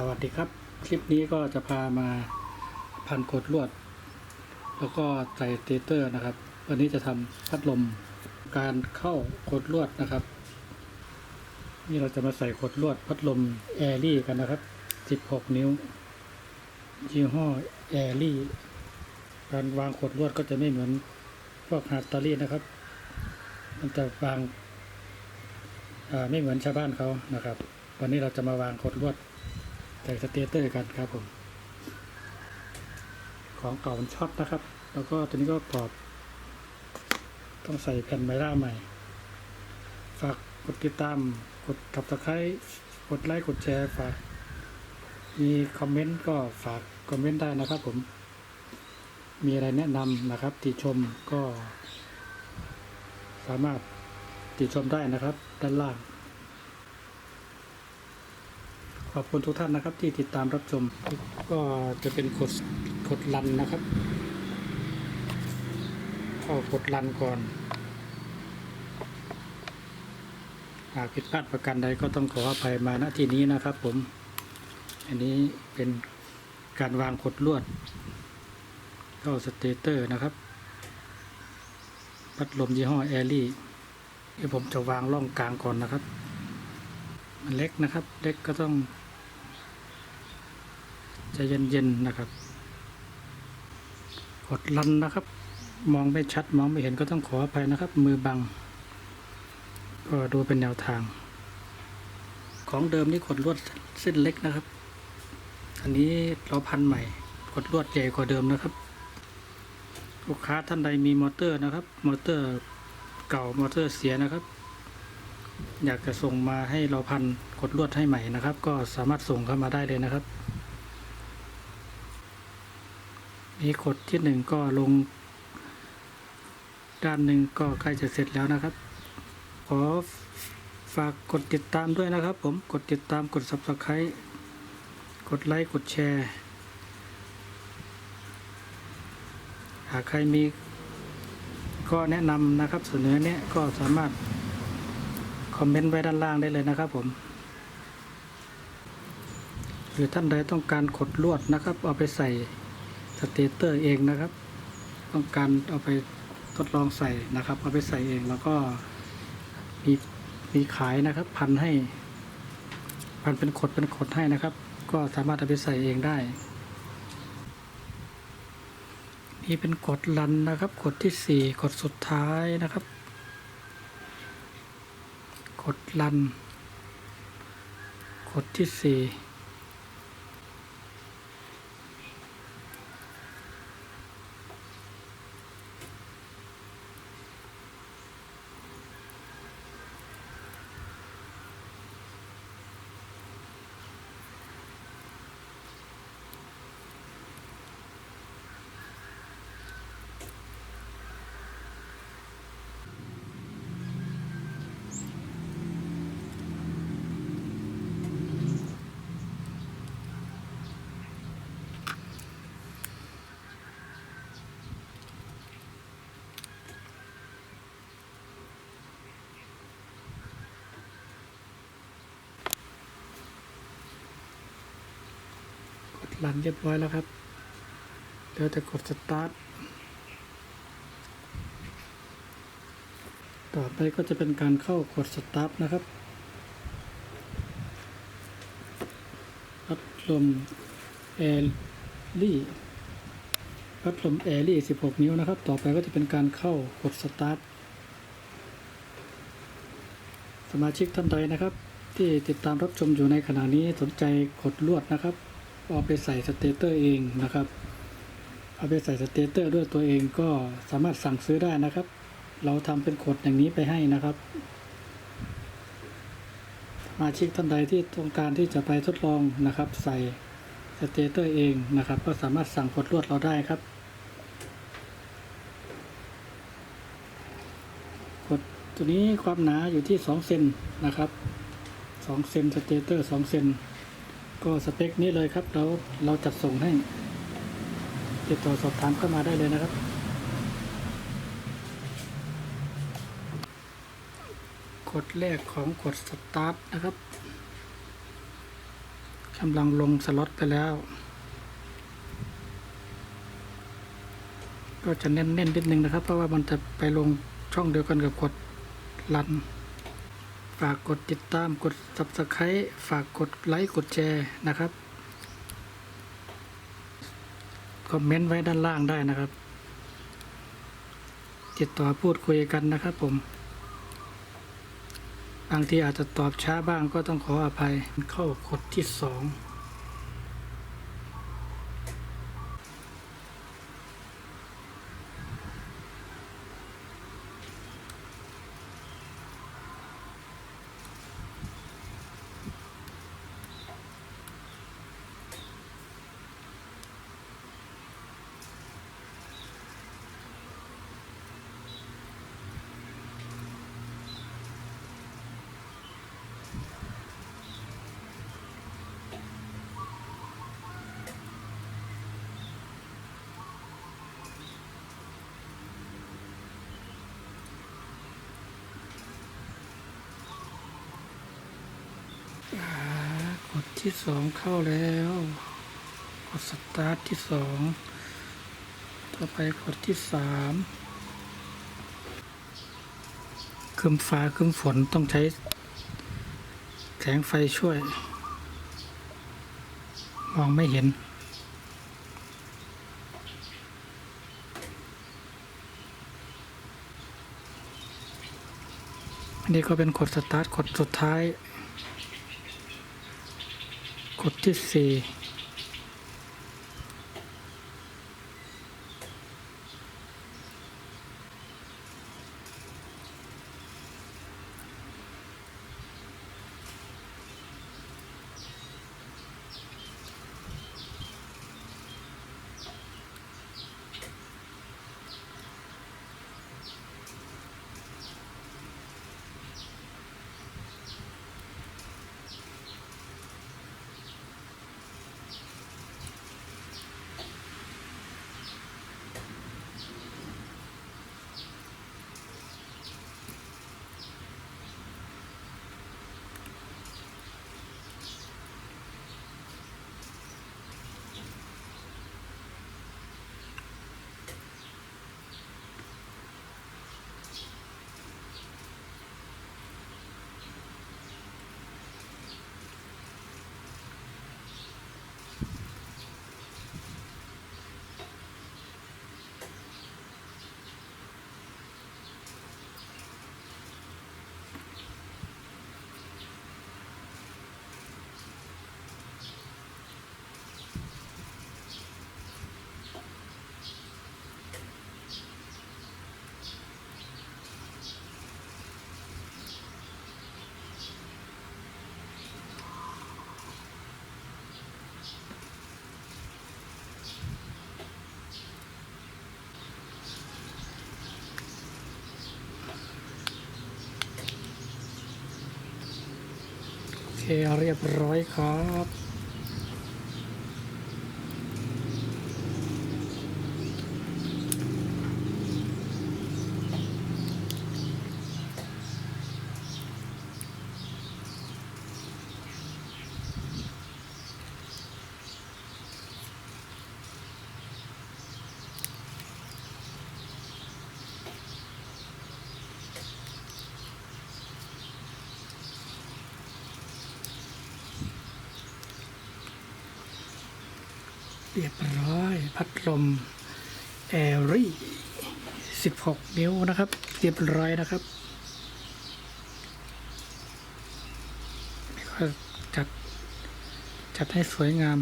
สวัสดีครับ คลิปนี้ก็จะพามาพันกดลวด แล้วก็ใส่สเตเตอร์นะครับ วันนี้จะทำพัดลมการเข้ากดลวดนะครับ นี่เราจะมาใส่กดลวดพัดลมแอรี่กันนะครับ 16 นิ้วยี่ห้อแอรี่การวางกดลวดก็จะไม่เหมือนพวกฮาร์ตารี่นะครับ มันจะวางไม่เหมือนชาวบ้านเขานะครับ วันนี้เราจะมาวางกดลวด ใส่สเตเตอร์กันครับผม ของเก่ามันช็อตนะครับ แล้วก็ตัวนี้ก็กรอบ ต้องใส่แผ่นไมล่าใหม่ ฝากกดติดตาม กดตับตะไคร้กดไลค์ กดแชร์ ฝาก มีคอมเมนต์ก็ฝากคอมเมนต์ได้นะครับผม มีอะไรแนะนำนะครับ ติชมก็ สามารถติชมได้นะครับ ด้านล่าง ข อบคุณทุกท่านนะครับ ที่ติดตามรับชม ก็จะเป็นกดกดรันนะครับเข้ากดรันก่อนหากผิดพลาดประการใดก็ต้องขออภัยมาณที่นี้นะครับ ผม อันนี้เป็นการวางกดลวด เข้าสเตเตอร์นะครับ พัดลมยี่ห้อแอรี่ที่ผมจะวางล่องกลางก่อนนะครับ มันเล็กนะครับ เล็กก็ต้อง จะเย็นๆนะครับกดลันนะครับ มองไม่ชัดมองไม่เห็นก็ต้องขออภัยนะครับ มือบัง ก็ดูเป็นแนวทาง ของเดิมนี่กดลวดเส้นเล็กนะครับ อันนี้เราพันใหม่กดลวดใหญ่กว่าเดิมนะครับลูกค้าท่านใดมีมอเตอร์นะครับ มอเตอร์เก่ามอเตอร์เสียนะครับ อยากจะส่งมาให้เราพันกดลวดให้ใหม่นะครับ ก็สามารถส่งเข้ามาได้เลยนะครับ นี่กดที่หนึ่งก็ลง ด้านหนึ่งก็ใกล้จะเสร็จแล้วนะครับ ขอฝากกดติดตามด้วยนะครับ ผมกดติดตามกด subscribe กดไลค์กดแชร์หากใครมีก็แนะนำนะครับเสนอเนี้ยก็สามารถคอมเมนต์ไว้ด้านล่างได้เลยนะครับผม หรือท่านใดต้องการขดลวดนะครับ เอาไปใส่ สเตเตอร์เองนะครับ ต้องการเอาไปทดลองใส่นะครับ เอาไปใส่เองแล้วก็มีมีขายนะครับ พันให้พันเป็นขดเป็นขดให้นะครับ ก็สามารถเอาไปใส่เองได้มีเป็นกดลันนะครับกดที่สี่กดสุดท้ายนะครับ กดลัน กดที่สี่ รันเรียบร้อยแล้วครับ เดี๋ยวจะกดสตาร์ท ต่อไปก็จะเป็นการเข้ากดสตาร์ทนะครับพัดลมแอลลี่พัดลมแอลลี่16 นิ้วนะครับ ต่อไปก็จะเป็นการเข้ากดสตาร์ท สมาชิกท่านใดนะครับ ที่ติดตามรับชมอยู่ในขณะนี้สนใจกดลวดนะครับ เอาไปใส่สเตเตอร์เองนะครับ เอาไปใส่สเตเตอร์ด้วยตัวเองก็สามารถสั่งซื้อได้นะครับ เราทำเป็นขดอย่างนี้ไปให้นะครับมาชิกท่านใดที่ต้องการที่จะไปทดลองนะครับ ใส่สเตเตอร์เองนะครับ ก็สามารถสั่งขดลวดเราได้ครับขดตัวนี้ความหนาอยู่ที่ 2 เซนนะครับ 2 เซนสเตเตอร์ 2 เซน ก็สเปคนี้เลยครับ เราเราจัดส่งให้ ติดต่อสอบถามเข้ามาได้เลยนะครับ กดแรกของกดสตาร์ทนะครับกำลังลงสล็อตไปแล้ว ก็จะเน้นๆนิดนึงนะครับ เพราะว่ามันจะไปลงช่องเดียวกันกับกดรัน ฝากกดติดตามกด subscribe ฝากกดไลค์กดแชร์นะครับคอมเมนต์ไว้ด้านล่างได้นะครับ ติดต่อพูดคุยกันนะครับผม บางทีอาจจะตอบช้าบ้างก็ต้องขออภัยเข้ากดที่สอง กด ที่สองเข้าแล้วกดสตาร์ทที่สองต่อไปกดที่สามคืมฟ้าคืมฝนต้องใช้แสงไฟช่วย มองไม่เห็นนนี้ก็เป็นกดสตาร์ทกดสุดท้าย ก เรียบร้อยครับ เรียบร้อย พัดลมแอรี่16 นิ้วนะครับ เรียบร้อยนะครับก็จัดจัดให้สวยงาม